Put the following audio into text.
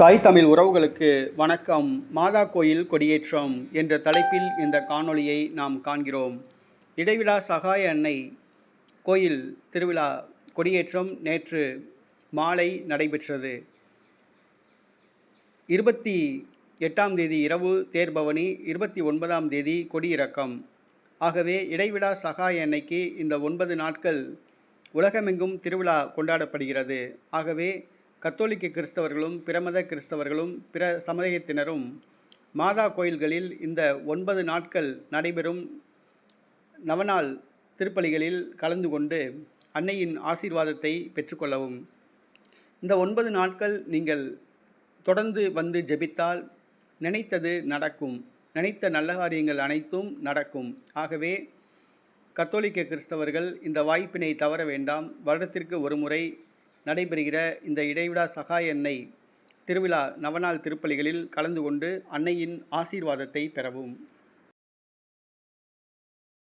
தாய் தமிழ் உறவுகளுக்கு வணக்கம். மாதா கோயில் கொடியேற்றம் என்ற தலைப்பில் இந்த காணொளியை நாம் காண்கிறோம். இடைவிழா சகாய அன்னை கோயில் திருவிழா கொடியேற்றம் நேற்று மாலை நடைபெற்றது. இருபத்தி எட்டாம் தேதி இரவு தேர்பவனி இருபத்தி ஒன்பதாம் தேதி கொடியிறக்கம். ஆகவே இடைவிடா சகாய அன்னைக்கு இந்த ஒன்பது நாட்கள் உலகமெங்கும் திருவிழா கொண்டாடப்படுகிறது. ஆகவே கத்தோலிக்க கிறிஸ்தவர்களும் பிரமத கிறிஸ்தவர்களும் பிற சமயத்தினரும் மாதா கோயில்களில் இந்த ஒன்பது நாட்கள் நடைபெறும் நவநாள் திருப்பலிகளில் கலந்து கொண்டு அன்னையின் ஆசீர்வாதத்தை பெற்றுக்கொள்ளவும். இந்த ஒன்பது நாட்கள் நீங்கள் தொடர்ந்து வந்து ஜெபித்தால் நினைத்தது நடக்கும். நினைத்த நல்ல காரியங்கள் அனைத்தும் நடக்கும். ஆகவே கத்தோலிக்க கிறிஸ்தவர்கள் இந்த வாய்ப்பினை தவற வேண்டாம். வருடத்திற்கு ஒரு முறை நடைபெறுகிற இந்த இடைவிடா சகாய எண்ணெய் திருவிழா நவநாள் திருப்பலிகளில் கலந்து கொண்டு அன்னையின் ஆசீர்வாதத்தை பெறவும்.